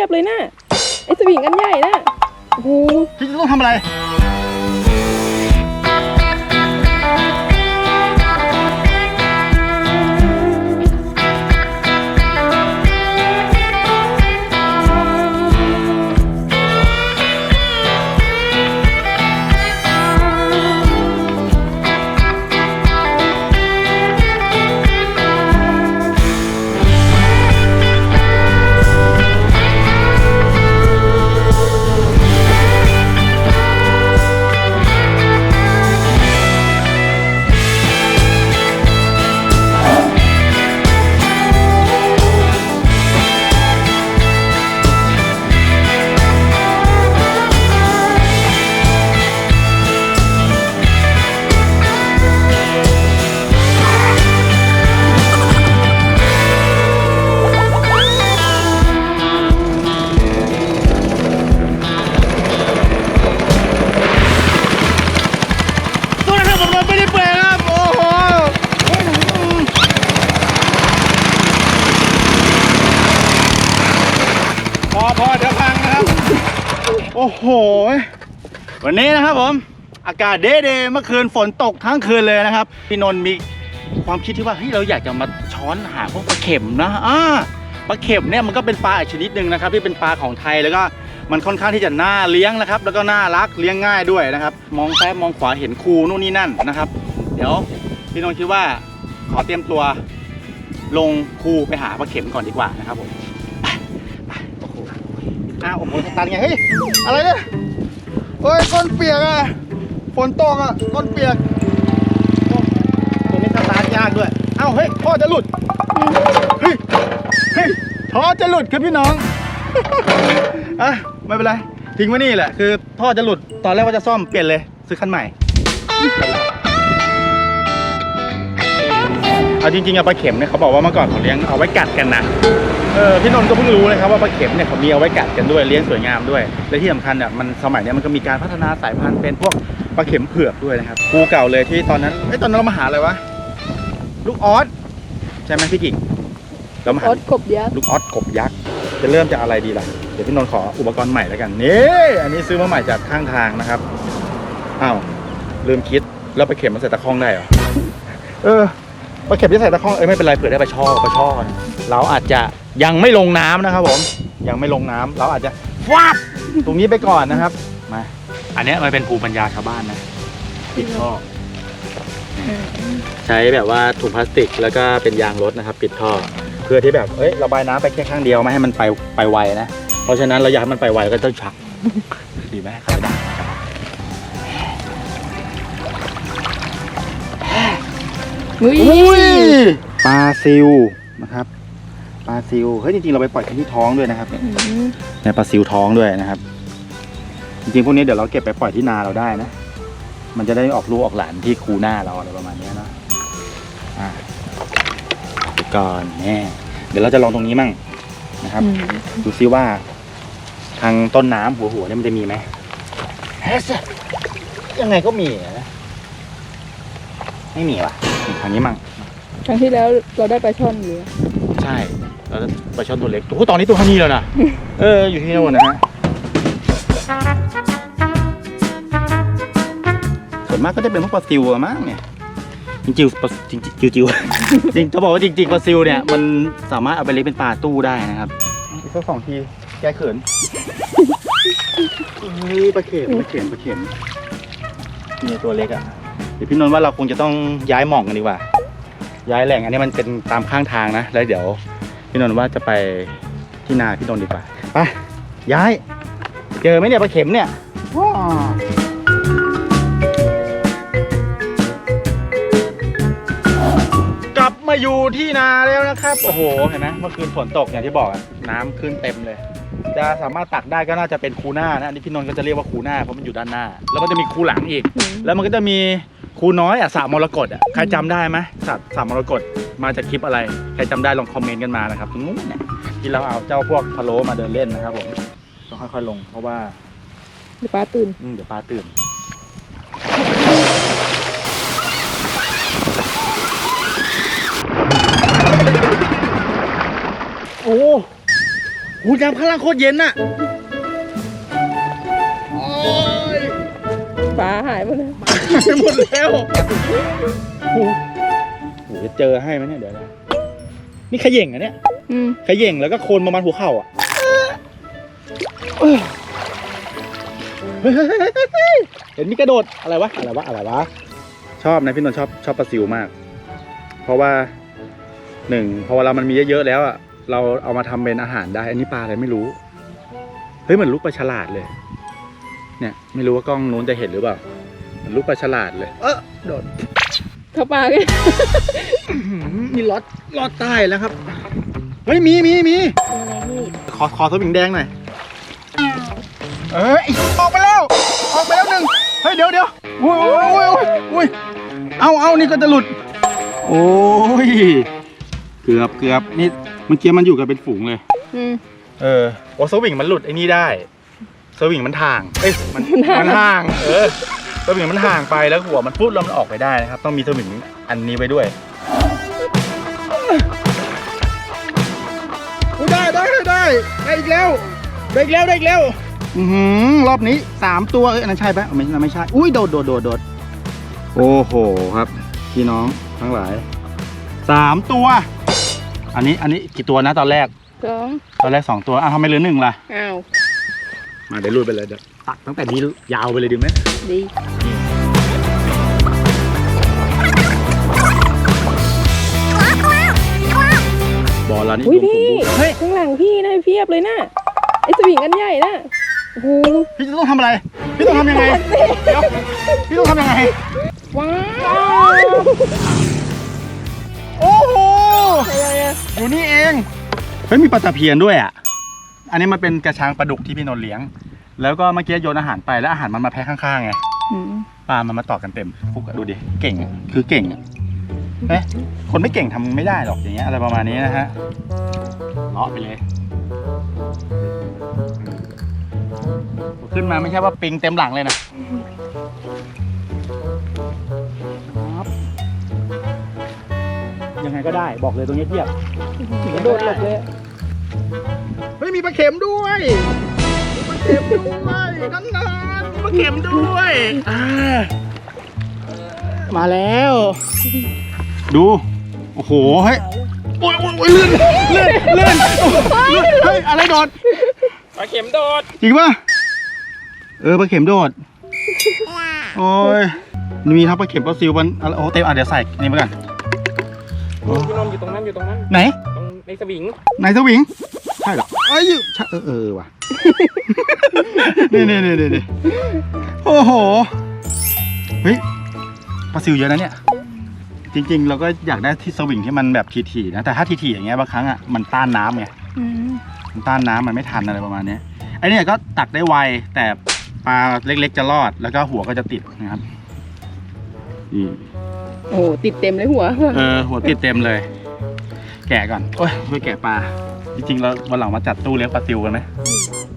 ยบเลยนะไอ้สวิงกันใหญ่นะ วันนี้นะครับผม อากาศเดเดเมื่อคืนฝนตกทั้งคืนเลยนะครับ พี่นนท์มีความคิดที่ว่าเฮ้ยเราอยากจะมาช้อนหาพวกปลาเข็มนะอ่าปลาเข็มเนี่ยมันก็เป็นปลาอีกชนิดหนึ่งนะครับ ที่เป็นปลาของไทยแล้วก็มันค่อนข้างที่จะน่าเลี้ยงนะครับ แล้วก็น่ารักเลี้ยงง่ายด้วยนะครับ มองซ้ายมองขวาเห็นคูนู่นนี่นั่นนะครับ เดี๋ยวพี่นนท์คิดว่าขอเตรียมตัว ลงคูไปหาปลาเข็มก่อนดีกว่านะครับผมอ้าวโอ้โหสตาร์ทไงเฮ้ยอะไรเนี่ย เฮ้ยก้นเปียกอะฝนตกอะก้นเปียกโอ้ตัวนี้สตาร์ทยากด้วย เอ้าเฮ้ยท่อจะหลุดเฮ้ยเฮ้ยท่อจะหลุดครับพี่น้องอะไม่เป็นไรทิ้งไว้นี่แหละคือท่อจะหลุดตอนแรกว่าจะซ่อมเปลี่ยนเลยซื้อคันใหม่เอาจริงๆอะปลาเข็มเนี่ยเขาบอกว่าเมื่อก่อนเขาเลี้ยงเอาไว้กัดกันนะ เออพี่นนท์ก็เพิ่งรู้เลยครับว่าปลาเข็มเนี่ยเขามีเอาไว้กัดกันด้วยเลี้ยงสวยงามด้วย และที่สำคัญอะมันสมัยเนี้ยมันก็มีการพัฒนาสายพันธุ์เป็นพวกปลาเข็มเผือกด้วยนะครับครูเก่าเลยที่ตอนนั้นเอ้ยตอนนั้นเรามาหาอะไรวะลูกออสใช่ไหมพี่กิ่งเรามาหาอดกบยักษ์ลูกออสกบยักษ์จะเริ่มจากอะไรดีล่ะเดี๋ยวพี่นนท์ขออุปกรณ์ใหม่แล้วกันนี่อันนี้ซื้อมาใหม่จากข้างทางนะครับอ้าวลืมคิดแล้วไปเข็มมันใส่ตะข้องได้เหรอเออ ไปเข็มที่ใส่ตะข้องเอ้ยไม่เป็นไรเผื่อได้ไปช่อไปช่อนเราอาจจะยังไม่ลงน้ำนะครับผมยังไม่ลงน้ำเราอาจจะฟาดตรงนี้ไปก่อนนะครับมาอันเนี้ยมันเป็นภูมิปัญญาชาวบ้านนะปิดท่อใช้แบบว่าถุงพลาสติกแล้วก็เป็นยางรถนะครับ ปิดท่อเพื่อที่แบบเอ้ยระบายน้ำไปแค่ข้างเดียวไม่ให้มันไปไปไวนะเพราะฉะนั้นเราอยากให้มันไปไวก็ต้องชักดีไหม อุ้ยอุ้ยปลาซิวนะครับปลาซิวเฮ้ยจริงๆเราไปปล่อยกันที่ท้องด้วยนะครับเนี่ย อืมในปลาซิวท้องด้วยนะครับ จริงๆพวกนี้เดี๋ยวเราเก็บไปปล่อยที่นาเราได้นะ มันจะได้ออกลูกออกหลานที่คูหน้าเราอะไรประมาณเนี้ยเนาะอ่าเดี๋ยวก่อนแน่เดี๋ยวเราจะลองตรงนี้มั่งนะครับ อืมดูซิว่า ทางต้นน้ำหัวหัวเนี่ยมันจะมีไหมเฮ้ยยังไงก็มีนะไม่มีว่ะ ทางนี้มั่งครั้งที่แล้วเราได้ปลาช่อนอยู่ใช่แล้วปลาช่อนตัวเล็กโอ้โหตอนนี้ตัวเท่านี้แล้วนะเอออยู่ที่โน่นนะฮะส่วนมากก็จะเป็นพวกปลาซิวอะมั้งเนี่ยจริงๆปลาจริงๆจิวๆจริงจะบอกว่าจริงๆปลาซิวเนี่ยมันสามารถเอาไปเลี้ยงเป็นปลาตู้ได้นะครับอีกสักสองทีแกเขินเฮ้ยปลาเข็มปลาเข็มปลาเข็มนี่ตัวเล็กอะเดี๋ยวพี่นนท์ว่าเราคงจะต้องย้ายหม่องกันดีกว่า ย้ายแหล่งอันนี้มันเป็นตามข้างทางนะ แล้วเดี๋ยวพี่นนท์ว่าจะไปที่นาพี่นนท์ดีกว่าไปย้าย เจอไหมเนี่ยปลาเข็มเนี่ยกลับมาอยู่ที่นาแล้วนะครับ โอ้โหเห็นไหมเมื่อคืนฝนตกอย่างที่บอกอะน้ำขึ้นเต็มเลย จะสามารถตักได้ก็น่าจะเป็นคูหน้านะอันนี้พี่นนท์ก็จะเรียกว่าคูหน้าเพราะมันอยู่ด้านหน้า แล้วมันจะมีคูหลังอีก แล้วมันก็จะมี ครูน้อยอะสระมรกตอะใครจำได้ไหมสระสระมรกตมาจากคลิปอะไร ใครจำได้ลองคอมเมนต์กันมานะครับตรงนู้นเนี่ยที่เราเอาเจ้าพวกพะโล้มาเดินเล่นนะครับผมต้องค่อยๆลงเพราะว่าเดี๋ยวปลาตื่น อืมเดี๋ยวปลาตื่น โอ้โหน้ำข้างล่างโคตรเย็นน่ะโอ้ยปลาหายไปเลยหายหมดแล้วโอ้โหโอ้โหจะเจอให้ไหมเนี่ยเดี๋ยวนะนี่ขย่งอะเนี่ยอืมขย่งแล้วก็โคนประมาณหัวเข่าอะเฮ้ยเห็นมีกระโดดอะไรวะอะไรวะอะไรวะชอบนะพี่นนท์ชอบชอบปลาซิวมาก เพราะว่าหนึ่งพอเวลามันมีเยอะๆแล้วอะเราเอามาทำเป็นอาหารได้ อันนี้ปลาอะไรไม่รู้ เฮ้ยเหมือนลูกปลาฉลาดเลย เนี่ย ไม่รู้ว่ากล้องนู้นจะเห็นหรือเปล่าเหมือน ลูกปลาฉลาดเลย เออโดดเข้าปลากันอื้อหือมีลอดลอดใต้แล้วครับ เฮ้ย มีมีมีอะไรนี่ขอขอสวิงแดงหน่อย เอ้ยออกไปแล้ว ออกไปแล้วหนึ่งเฮ้ย เดี๋ยวเดี๋ยวอุ้ยอุ้ยอุ้ยอุ้ยเอาเอานี่ก็จะหลุด โอ้ย เกือบเกือบนี่เมื่อกี้มันอยู่กันเป็นฝูงเลยอืมเออโอ้สวิงมันหลุดไอ้นี่ได้สวิงมันห่าง เอ้ย มันมันห่างมันห่างเออ สวิงมันห่างไปแล้วหัวมันฟุดแล้วมันออกไปได้นะครับ ต้องมีสวิงอันนี้ไว้ด้วยอุ๊ยได้ได้ได้ได้อีกแล้วได้อีกแล้วได้อีกแล้วอือหือรอบนี้สามตัวเอ้ยอันนั้นใช่ปะไม่ใช่ไม่ใช่อุ้ยโดดโดดโดดโดดโอ้โหครับพี่น้องทั้งหลายสามตัว อันนี้อันนี้กี่ตัวนะตอนแรก สองตอนแรกสองตัวอ้าวทำไมเหลือหนึ่งล่ะอ้าว มาเดี๋ยวรูดไปเลยเดี๋ยว ตัดตั้งแต่นี้ยาวไปเลยดีไหมดีบอลเรานี่อุ้ยรวมพี่สมบูรณ์เฮ้ยข้างหลังพี่นะเพียบเลยนะไอ้สวิงอันใหญ่นะโอ้โหพี่จะต้องทำอะไร พี่ต้องทำยังไงเดี๋ยวพี่ต้องทำยังไง ว้าว โอ้โหอะไรอะอยู่นี่เอง เฮ้ยมีปลาตะเพียนด้วยอะ อันนี้มันเป็นกระชังปลาดุกที่พี่นนท์เลี้ยง แล้วก็เมื่อกี้โยนอาหารไปแล้วอาหารมันมาแพ้ข้างๆไงอืมปลามันมาต่อกันเต็มฟุกอะดูดิเก่งอะคือเก่งอะเอ๊ะคนไม่เก่งทำไม่ได้หรอกอย่างเงี้ยอะไรประมาณนี้นะฮะเลาะไปเลย ขึ้นมาไม่ใช่ว่าปิงเต็มหลังเลยนะครับยังไงก็ได้บอกเลยตรงนี้เทียบกระโดดหลบเลยอะเฮ้ยมีปลาเข็มด้วยมีปลา เข็มด้วยนั่นนานมีปลาเข็มด้วยอ่ามาแล้ว ดู โอ้โหเฮ้ยโอ้ยโอ้ยโอ้ยลื่นลื่นลื่นโอ้ยลื่นเฮ้ยอะไรโดดปลาเข็มโดดจริงป่ะเออปลาเข็มโดดโอ้ยมีทั้งปลาเข็มปลาซิวมันอะไรโอ้เต็มอะเดี๋ยวใส่นี่มาก่อนโอ้พี่นนท์อยู่ตรงนั้นอยู่ตรงนั้นไหนตรงในสวิงไหนสวิง ใช่เหรอเอ้ยใช่เออเออว่ะนี่นี่นี่นี่นี่โอ้โห เฮ้ยปลาซิวเยอะนะเนี่ย จริง ๆ เราก็อยากได้ที่สวิงที่มันแบบถี่ๆนะ แต่ถ้าถี่ๆอย่างเงี้ยบางครั้งอะมันต้านน้ำไง อืมมันต้านน้ำมันไม่ทันอะไรประมาณเนี้ยไอเนี่ยก็ตักได้ไวแต่ปลาเล็กๆจะรอดแล้วก็หัวก็จะติดนะครับนี่โอ้โหติดเต็มเลยหัว เออหัวติดเต็มเลย แกะก่อน โอ้ยช่วยแกะปลาจ ริงๆเราวันหลังมาจัดตู้เลี้ยงปลาซิวกันไหม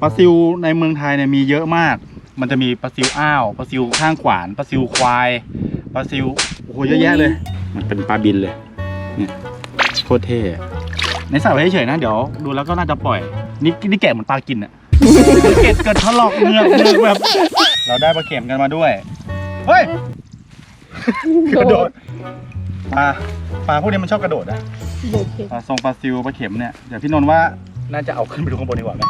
ปลาซิวในเมืองไทยเนี่ยมีเยอะมาก มันจะมีปลาซิวอ้าวปลาซิวข้างขวานปลาซิวควายปลาซิวโอ้โหเยอะแยะเลย มันเป็นปลาบินเลยเนี่ยโคตรเท่อะในสระไว้เฉยๆนะเดี๋ยวดูแล้วก็น่าจะปล่อย นี่นี่แกะเหมือนปลากินอะ เกล็ดเกิดทะลอกเงือกเงือกแบบ เราได้ปลาเข็มกันมาด้วย เฮ้ยกระโดดปลาปลาพวกนี้มันชอบกระโดดอะ โดดเข็มปลาทรงปลาซิวปลาเข็มเนี่ยเดี๋ยวพี่นนท์ว่าน่าจะเอาขึ้นไปดูข้างบนดีกว่าไหม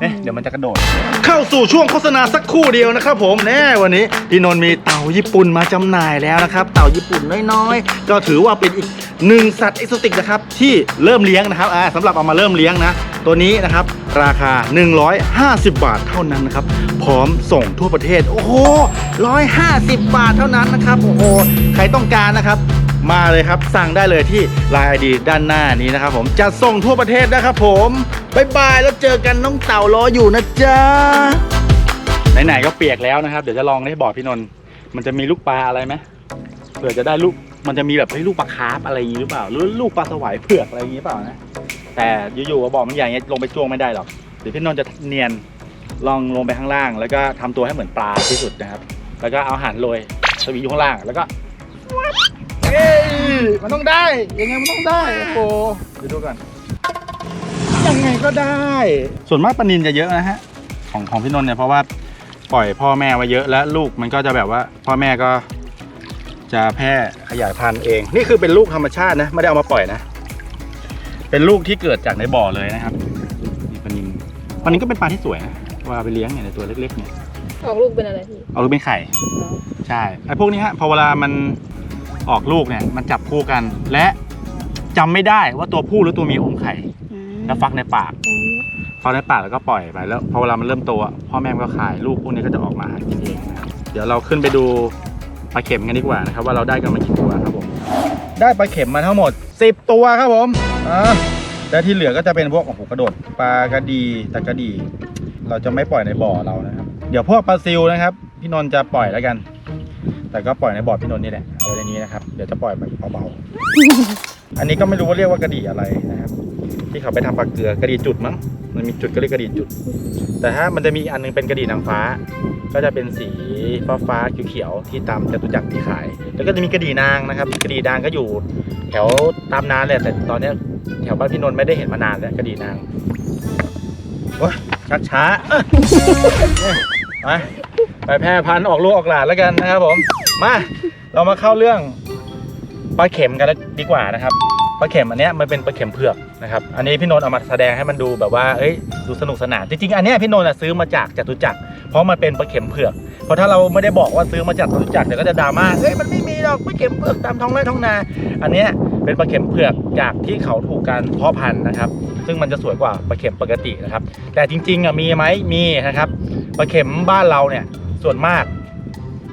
เนี่ยเดี๋ยวมันจะกระโดด เข้าสู่ช่วงโฆษณาสักครู่เดียวนะครับผมแน่วันนี้พี่นนท์มีเต่าญี่ปุ่นมาจำหน่ายแล้วนะครับ เต่าญี่ปุ่นน้อยๆ ก็ถือว่าเป็นอีกหนึ่งสัตว์เอกโซติกนะครับที่เริ่มเลี้ยงนะครับอ่าสำหรับเอามาเริ่มเลี้ยงนะ ตัวนี้นะครับราคา 150 บาทเท่านั้นนะครับ พร้อมส่งทั่วประเทศ โอ้โห150 บาทเท่านั้นนะครับโอ้โหใครต้องการนะครับ มาเลยครับ สั่งได้เลยที่ Line ID ด้านหน้านี้นะครับผมจะส่งทั่วประเทศนะครับผมบ๊ายบายแล้วเจอกันน้องเต่ารออยู่นะจ๊ะไหนๆก็เปียกแล้วนะครับ เดี๋ยวจะลองได้บอกพี่นนท์มันจะมีลูกปลาอะไรไหมเผื่อจะได้ลูกมันจะมีแบบเฮ้ลูกปลาคาร์ฟอะไรอย่างนี้หรือเปล่าหรือลูกปลาสวายเผือกอะไรอย่างนี้เปล่านะ แต่อยู่ๆก็บอกมันใหญ่เงี้ยลงไปจ้วงไม่ได้หรอกเดี๋ยวพี่นนท์จะเนียนลองลงไปข้างล่าง แล้วก็ทำตัวให้เหมือนปลาที่สุดนะครับ แล้วก็เอาอาหารโรยสวีอยู่ข้างล่างแล้วก็ เอ้ยมันต้องได้ ยังไงมันต้องได้โอ้โหเดี๋ยวดูก่อนได้ ส่วนมากปลานินจะเยอะนะฮะ ของของพี่นนท์เนี่ยเพราะว่าปล่อยพ่อแม่ไว้เยอะแล้วลูกมันก็จะแบบว่า พ่อแม่ก็ จะแพร่ขยายพันธุ์เอง นี่คือเป็นลูกธรรมชาตินะไม่ได้เอามาปล่อยนะ เป็นลูกที่เกิดจากในบ่อเลยนะครับนี่ปลานินปลานินก็เป็นปลาที่สวยนะว่าเอาไปเลี้ยงเนี่ยในตัวเล็กๆเนี่ยออกลูกเป็นอะไรพี่ เอาลูกเป็นไข่ ใช่ไอ้พวกนี้ฮะพอเวลามัน ออกลูกเนี่ยมันจับคู่กัน และจำไม่ได้ว่าตัวผู้หรือตัวเมียอมไข่แล้วฟักในปากฟักในปากแล้วก็ปล่อยไปแล้วพอเวลามันเริ่มโตอะพ่อแม่มันก็คายลูกพวกนี้ก็จะออกมาหากินเองนะครับเดี๋ยวเราขึ้นไปดูปลาเข็มกันดีกว่านะครับว่าเราได้กันมากี่ตัวครับผมได้ปลาเข็มมาทั้งหมด 10 ตัวครับผมอ่าแล้วที่เหลือก็จะเป็นพวกโอ้โหกระโดดปลากระดีตะกระดี เราจะไม่ปล่อยในบ่อเรานะครับ เดี๋ยวพวกปลาซิลนะครับ พี่นนท์จะปล่อยแล้วกัน แต่ก็ปล่อยในบ่อพี่นนท์นี่แหละเอาไว้ในนี้นะครับเดี๋ยวจะปล่อยแบบเบาๆ อันนี้ก็ไม่รู้ว่าเรียกว่ากระดีอะไรนะครับ ที่เขาไปทำปลาเกลือกระดีจุดมั้งมันมีจุดก็เรียกกระดีจุด แต่ถ้ามันจะมีอันนึงเป็นกระดีนางฟ้า ก็จะเป็นสีฟ้าฟ้าเขียวๆที่ตามจตุจักรที่ขาย แล้วก็จะมีกระดีนางนะครับกระดีนางก็อยู่ แถวตามนานเลยแต่ตอนนี้แถวบ้านพี่นนท์ไม่ได้เห็นมานานแล้วกระดีนางโอ้ยชักช้าเอ้ยไป ไปแพร่พันธุ์ออกลูกออกหลานแล้วกันนะครับผมมาเรามาเข้าเรื่องปลาเข็มกันดีกว่านะครับปลาเข็มอันเนี้ยมันเป็นปลาเข็มเผือกนะครับอันนี้พี่นนท์เอามาแสดงให้มันดูแบบว่าเอ้ยดูสนุกสนานจริงๆอันเนี้ยพี่นนท์ซื้อมาจากจตุจักรเพราะมันเป็นปลาเข็มเผือกเพราะถ้าเราไม่ได้บอกว่าซื้อมาจากจตุจักรเดี๋ยวก็จะดราม่าเฮ้ยมันไม่มีหรอกปลาเข็มเผือกตามท้องไร่ท้องนา อันเนี้ยเป็นปลาเข็มเผือกจากที่เขาถูกการเพาะพันธุ์นะครับ ซึ่งมันจะสวยกว่าปลาเข็มปกตินะครับ แต่จริงๆอะมีไหมมีนะครับปลาเข็มบ้านเราเนี่ย ส่วนมาก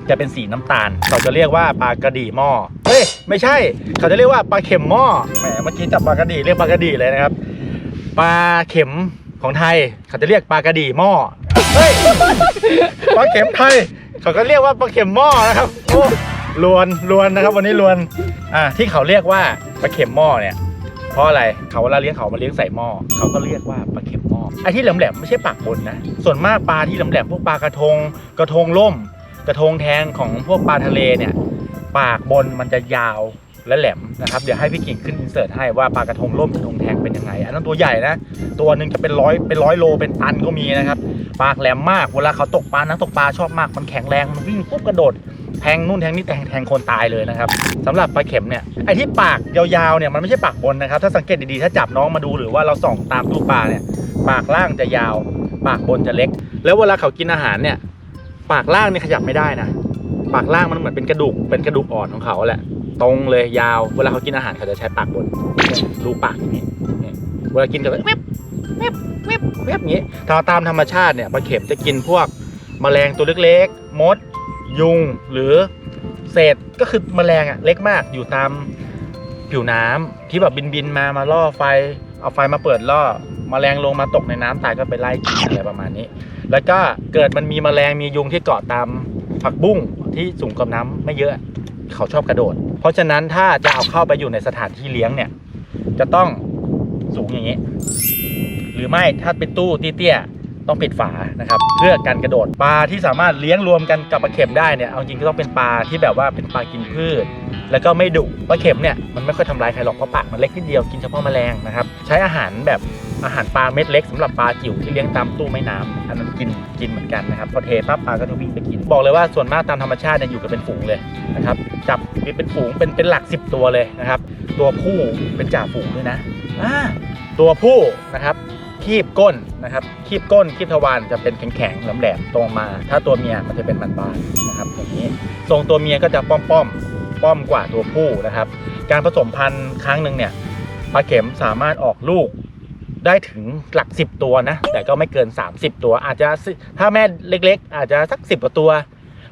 จะเป็นสีน้ำตาล เขาจะเรียกว่าปลากระดีหม้อ เฮ้ย ไม่ใช่ เขาจะเรียกว่าปลาเข็มหม้อ แหม เมื่อกี้จับปลากระดีเรียกปลากระดีเลยนะครับ ปลาเข็มของไทย เขาจะเรียกปลากระดีหม้อ เฮ้ย ปลาเข็มไทย เขาก็เรียกว่าปลาเข็มหม้อนะครับ โอ้ลวนลวนนะครับ วันนี้ลวน อ่า ที่เขาเรียกว่าปลาเข็มหม้อเนี่ย ราะอะไรเขาเวลาเลี้ยงเขามาเลี้ยงใส่หม้อเขาก็เรียกว่าปลาเข็มหม้อไอ้ที่แหลมๆไม่ใช่ปากบนนะ ส่วนมากปลาที่แหลมๆพวกปลากระทง กระทงล่ม กระทงแทงของพวกปลาทะเลเนี่ยปากบนมันจะยาวและแหลมนะครับเดี๋ยวให้พี่กิ่งขึ้นอินเสิร์ตให้ว่าปลากระทงร่มกระทงแทงเป็นยังไง อันนั้นตัวใหญ่นะ ตัวหนึ่งจะเป็นร้อยเป็นร้อยโลเป็นตันก็มีนะครับปากแหลมมากเวลาเขาตกปลานักตกปลาชอบมากมันแข็งแรงมันวิ่งปุ๊บกระโดด งนู่นแทงนี่แทงแทงคนตายเลยนะครับสำหรับปลาเข็มเนี่ยไอ้ที่ปากยาวๆเนี่ยมันไม่ใช่ปากบนนะครับ ถ้าสังเกตดีๆถ้าจับน้องมาดูหรือว่าเราส่องตามตู้ปลาเนี่ย ปากล่างจะยาว ปากบนจะเล็ก แล้วเวลาเขากินอาหารเนี่ย ปากล่างเนี่ยขยับไม่ได้นะปากล่างมันเหมือนเป็นกระดูกเป็นกระดูกอ่อนของเขาแหละ ตรงเลยยาว เวลาเขากินอาหารเขาจะใช้ปากบนรูปากอย่างนี้เนี่ยเวลากินจะแบบเว็บเว็บเว็บเว็บอย่างนี้ถ้าตามธรรมชาติเนี่ยปลาเข็มจะกินพวกแมลงตัวเล็กๆ มด ยุงหรือเศษก็คือแมลงอะเล็กมากอยู่ตามผิวน้ำที่แบบบินบินมามาล่อไฟ เอาไฟมาเปิดล่อแมลงลงมาตกในน้ำตายก็ไปไล่กินอะไรประมาณนี้ แล้วก็เกิดมันมีแมลงมียุงที่เกาะตามผักบุ้งที่สูงกับน้ำไม่เยอะเขาชอบกระโดด เพราะฉะนั้นถ้าจะเอาเข้าไปอยู่ในสถานที่เลี้ยงเนี่ย จะต้องสูงอย่างนี้ หรือไม่ถ้าเป็นตู้เตี้ย ต้องปิดฝานะครับเพื่อการกระโดดปลาที่สามารถเลี้ยงรวมกันกับปลาเข็มได้เนี่ยเอาจริงก็ต้องเป็นปลาที่แบบว่าเป็นปลากินพืช แล้วก็ไม่ดุปลาเข็มเนี่ยมันไม่ค่อยทำร้ายใครหรอกเพราะปากมันเล็กนิดเดียวกินเฉพาะแมลงนะครับใช้อาหารแบบอาหารปลาเม็ดเล็กสำหรับปลาจิ๋วที่เลี้ยงตามตู้ไม้น้ำอันนั้นกินกินเหมือนกันนะครับพอเทปั๊บปลาก็จะวิ่งไปกิน บอกเลยว่าส่วนมากตามธรรมชาติเนี่ยอยู่กันเป็นฝูงเลยนะครับจับเป็นฝูงเป็นเป็นหลัก 10 ตัวเลยนะครับตัวผู้เป็นจ่าฝูงด้วยนะตัวผู้นะครับ คีบก้นนะครับคีบก้นคีบทวารจะเป็นแข็งๆแหลมๆตรงมา ถ้าตัวเมียมันจะเป็นบานๆนะครับอย่างนี้ทรงตัวเมียก็จะป้อมป้อมๆป้อมกว่าตัวผู้นะครับ การผสมพันธุ์ครั้งหนึ่งเนี่ยปลาเข็มสามารถออกลูกได้ถึงหลัก 10 ตัวนะ แต่ก็ไม่เกิน 30 ตัว อาจจะถ้าแม่เล็ก ๆ อาจจะสัก 10 กว่าตัว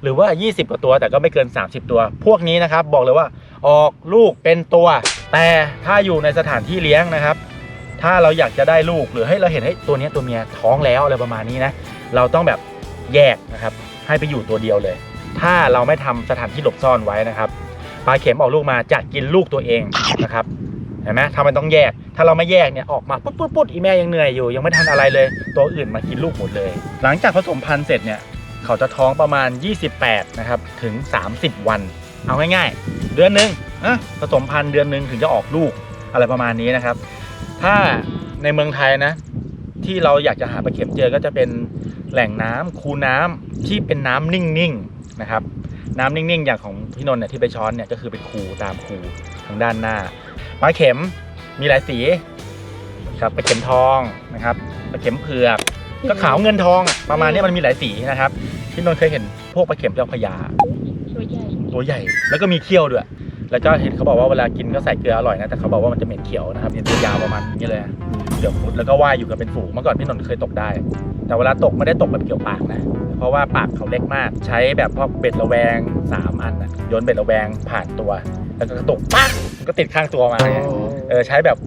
หรือว่า 20 กว่าตัว แต่ก็ไม่เกิน 30 ตัว พวกนี้นะครับ บอกเลยว่าออกลูกเป็นตัว แต่ถ้าอยู่ในสถานที่เลี้ยงนะครับ ถ้าเราอยากจะได้ลูกหรือให้เราเห็นให้ยตัวนี้ตัวเมียท้องแล้วอะไรประมาณนี้นะเราต้องแบบแยกนะครับ ให้ไปอยู่ตัวเดียวเลย ถ้าเราไม่ทำสถานที่หลบซ่อนไว้นะครับปลาเข็มออกลูกมาจะกินลูกตัวเองนะครับเห็นไหมทำไมต้องแยก ถ้าเราไม่แยกเนี่ยออกมาปุ๊บปุ๊บปุ๊บอีแม่ยังเหนื่อยอยู่ ยังไม่ทันอะไรเลย ตัวอื่นมากินลูกหมดเลย หลังจากผสมพันธุ์เสร็จเนี่ยเขาจะท้องประมาณ 28 นะครับ ถึง 30 วัน เอาง่ายๆ เดือนหนึ่งนะผสมพันธุ์เดือนหนึ่งถึงจะออกลูกอะไรประมาณนี้นะครับ ถ้าในเมืองไทยนะ ที่เราอยากจะหาปลาเข็มเจอก็จะเป็นแหล่งน้ำคูน้ำที่เป็นน้ำนิ่งๆนะครับ น้ำนิ่งๆ อย่างของพี่นนท์เนี่ยที่ไปช้อนเนี่ยก็คือเป็นคูตามคูทางด้านหน้าปลาเข็มมีหลายสีครับปลาเข็มทองนะครับปลาเข็มเผือกก็ขาวเงินทองอะประมาณนี้มันมีหลายสีนะครับพี่นนท์เคยเห็นพวกปลาเข็มเจ้าพระยาตัวใหญ่ตัวใหญ่ แล้วก็มีเขี้ยวด้วย แล้วก็เห็นเขาบอกว่าเวลากินก็ใส่เกลืออร่อยนะแต่เขาบอกว่ามันจะเหม็นเขียวนะครับเนี่ยตัวยาวประมาณนี้เลยอะเกือบฟุตแล้วก็ว่ายอยู่กันเป็นฝูงเมื่อก่อนพี่นนท์เคยตกได้ แต่เวลาตกไม่ได้ตกแบบเกี่ยวปากนะ เพราะว่าปากเขาเล็กมาก ใช้แบบพวกเบ็ดระแวงสามอันนะโยนเบ็ดระแวงผ่านตัว แล้วก็กระตุกปั๊กมันก็ติดข้างตัวมาเนี่ยเออใช้แบบ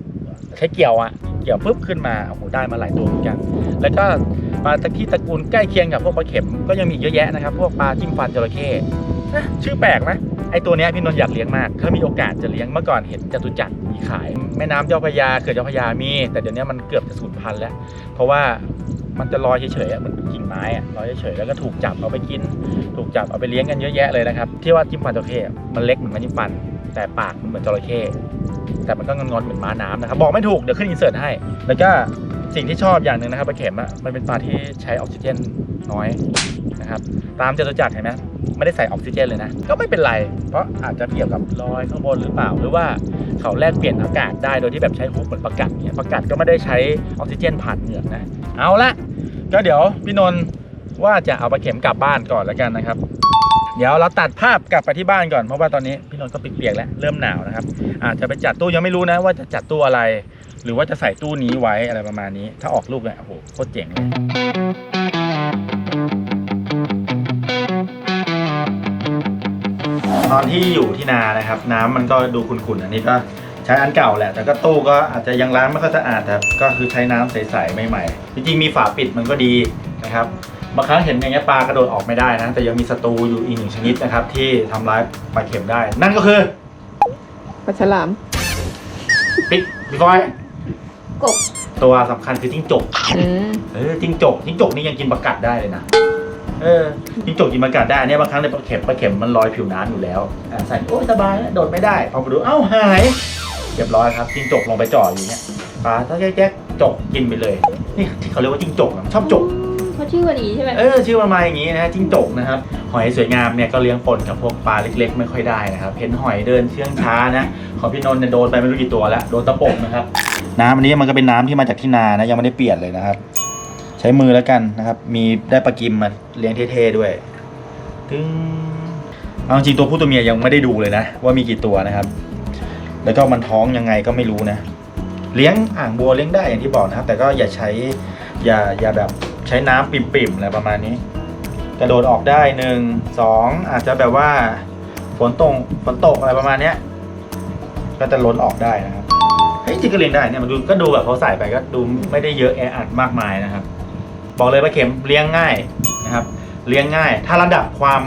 ใช้เกี่ยวอะเกี่ยวปุ๊บขึ้นมาโอ้โหได้มาหลายตัวเหมือนกัน แล้วก็ปลาตะกี้ตระกูลใกล้เคียงกับพวกปลาเข็มก็ยังมีอีกเยอะแยะนะครับ พวกปลาจิ้มฟันจระเข้นะชื่อแปลกไหม ไอตัวนี้พี่นนท์อยากเลี้ยงมาก ถ้ามีโอกาสจะเลี้ยงเมื่อก่อนเห็นจตุจักรมีขาย แม่น้ำเจ้าพระยาเขื่อนเจ้าพระยามี แต่เดี๋ยวนี้มันเกือบจะสูญพันธุ์แล้ว เพราะว่ามันจะลอยเฉยๆเหมันกิ่งไม้อะลอยเฉยๆแล้วก็ถูกจับเอาไปกิน ถูกจับเอาไปเลี้ยงกันเยอะแยะเลยนะครับที่ว่าจิ้มฟันจระเข้อะมันเล็กเหมือนไม้จิ้มฟัน แต่ปากมันเหมือนจระเข้แต่มันก็งอนๆเหมือนม้าน้ำนะครับบอกไม่ถูกเดี๋ยวขึ้นอินเสิร์ตให้ แล้วก็สิ่งที่ชอบอย่างหนึ่งนะครับปลาเข็มอะมันเป็นปลาที่ใช้ออกซิเจนน้อยนะครับตามจตุจักรเห็นไหม ไม่ได้ใส่ออกซิเจนเลยนะ ก็ไม่เป็นไร เพราะอาจจะเกี่ยวกับรอยข้างบนหรือเปล่า หรือว่าเขาแลกเปลี่ยนอากาศได้โดยที่แบบใช้ฮุกเหมือนประกัดเนี่ยประกัดก็ไม่ได้ใช้ออกซิเจนผ่านเหงือกนะ เอาละก็เดี๋ยวพี่นนท์ว่าจะเอาปลาเข็มกลับบ้านก่อนแล้วกันนะครับ เดี๋ยวเราตัดภาพกลับไปที่บ้านก่อนเพราะว่าตอนนี้พี่นนท์ก็เปียกๆแล้วเริ่มหนาวนะครับ อาจจะไปจัดตู้ยังไม่รู้นะว่าจะจัดตู้อะไร หรือว่าจะใส่ตู้นี้ไว้อะไรประมาณนี้ ถ้าออกลูกเนี่ยโอ้โหโคตรเจ๋งเลย ตอนที่อยู่ที่นานะครับ น้ำมันก็ดูขุ่นๆอันนี้ก็ใช้อันเก่าแหละ แต่ก็ตู้ก็อาจจะยังล้างไม่ค่อยสะอาดแต่ก็คือใช้น้ำใสๆใหม่ๆจริงๆมีฝาปิดมันก็ดีนะครับบางครั้งเห็นอย่างเงี้ยปลากระโดดออกไม่ได้นะแต่ยังมีศัตรูอยู่อีกหนึ่งชนิดนะครับ ที่ทำร้ายปลาเข็มได้ นั่นก็คือปลาฉลามปิ๊กพี่ฟอยกบตัวสำคัญคือจิ้งจกอืมเออจิ้งจกจิ้งจกนี่ยังกินประกัดได้เลยนะ เออจิ้งจกกินประกัดได้เนี่ยบางครั้งในปลาเข็มปลาเข็มมันลอยผิวน้ำอยู่แล้วอะใส่โอ้ยสบายนะโดดไม่ได้ พอมาดูเอ้าหายเรียบร้อยครับจิ้งจกลงไปจ่ออยู่เนี่ยปลาถ้าแจ๊กๆจกกินไปเลย นี่ที่เขาเรียกว่าจิ้งจกนะชอบจก เขาชื่อว่านี้ใช่ไหมเออชื่อมันมาอย่างนี้นะฮะจิ้งจกนะครับ หอยสวยงามเนี่ยก็เลี้ยงปนกับพวกปลาเล็กๆ ไม่ค่อยได้นะครับเห็นหอยเดินเชื่องช้านะของพี่นนท์เนี่ยโดนไปไม่รู้กี่ตัวแล้วโดนตะปบนะครับ น้ำอันนี้มันก็เป็นน้ำที่มาจากที่นานะยังไม่ได้เปลี่ยนเลยนะครับ ใช้มือแล้วกันนะครับ มีได้ปลากิมมาเลี้ยงเท่ๆด้วยตึ้งเอาจริงตัวผู้ตัวเมียยังไม่ได้ดูเลยนะ ว่ามีกี่ตัวนะครับ แล้วก็มันท้องยังไงก็ไม่รู้นะ เลี้ยงอ่างบัวเลี้ยงได้อย่างที่บอกนะครับ แต่ก็อย่าใช้อย่าอย่าแบบใช้น้ำปิ่มๆอะไรประมาณนี้ กระโดดออกได้หนึ่งสองอาจจะแบบว่าฝนตกฝนตกอะไรประมาณเนี้ยก็จะล้นออกได้นะครับเฮ้ยจริงก็เลี้ยงได้เนี่ยมันดูก็ดูแบบเขาใส่ไปก็ดูไม่ได้เยอะแออัดมากมายนะครับ บอกเลยปลาเข็มเลี้ยงง่ายนะครับ เลี้ยงง่าย ถ้าระดับความ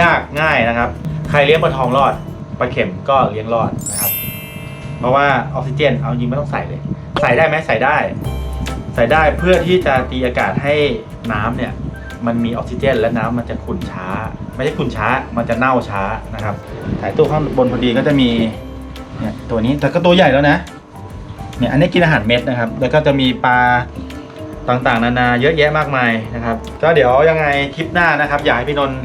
ยากง่ายนะครับ ใครเลี้ยงปลาทองรอดปลาเข็มก็เลี้ยงรอดนะครับ เพราะว่าออกซิเจน เอาจริงไม่ต้องใส่เลย ใส่ได้ไหมใส่ได้ ใส่ได้เพื่อที่จะตีอากาศให้น้ำเนี่ยมันมีออกซิเจน และน้ำมันจะขุ่นช้า ไม่ใช่ขุ่นช้า มันจะเน่าช้านะครับถ่ายตู้ข้างบนพอดีก็จะมีเนี่ยตัวนี้แต่ก็ตัวใหญ่แล้วนะเนี่ยอันนี้กินอาหารเม็ดนะครับ แล้วก็จะมีปลา ต่างๆ นานาเยอะแยะมากมายนะครับก็เดี๋ยวยังไงคลิปหน้านะครับ อยากให้พี่นนท์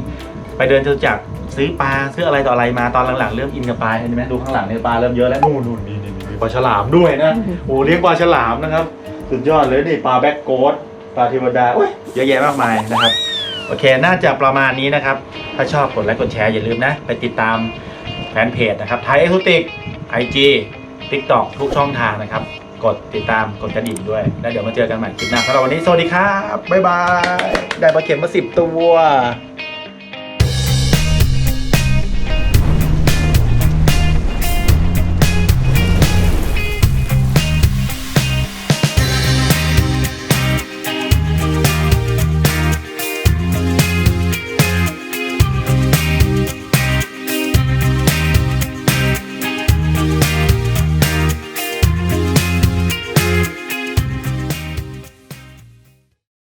ไปเดินจตุจักรซื้อปลาซื้ออะไรต่ออะไรมาตอนหลังๆเริ่มอินกับปลาเห็นไหมดูข้างหลังเนี่ยปลาเริ่มเยอะแล้วนู่นนู่นนี่นี่มีปลาฉลามด้วยนะโอ้เลี้ยงปลาฉลามนะครับสุดยอดเลยนี่ปลาแบ็กโกดปลาเทวดาโอ้ยเยอะแยะมากมายนะครับโอเคน่าจะประมาณนี้นะครับ ถ้าชอบกดไลค์กดแชร์อย่าลืมนะ ไปติดตามแฟนเพจนะครับไทยเอ็กซ์ติกไอจีทิกตอกทุกช่องทางนะครับ กดติดตามกดกระดิ่งด้วย แล้วเดี๋ยวมาเจอกันใหม่คลิปหน้าสำหรับวันนี้สวัสดีครับ บ๊ายบาย ได้ปลาเข็มมาสิบตัว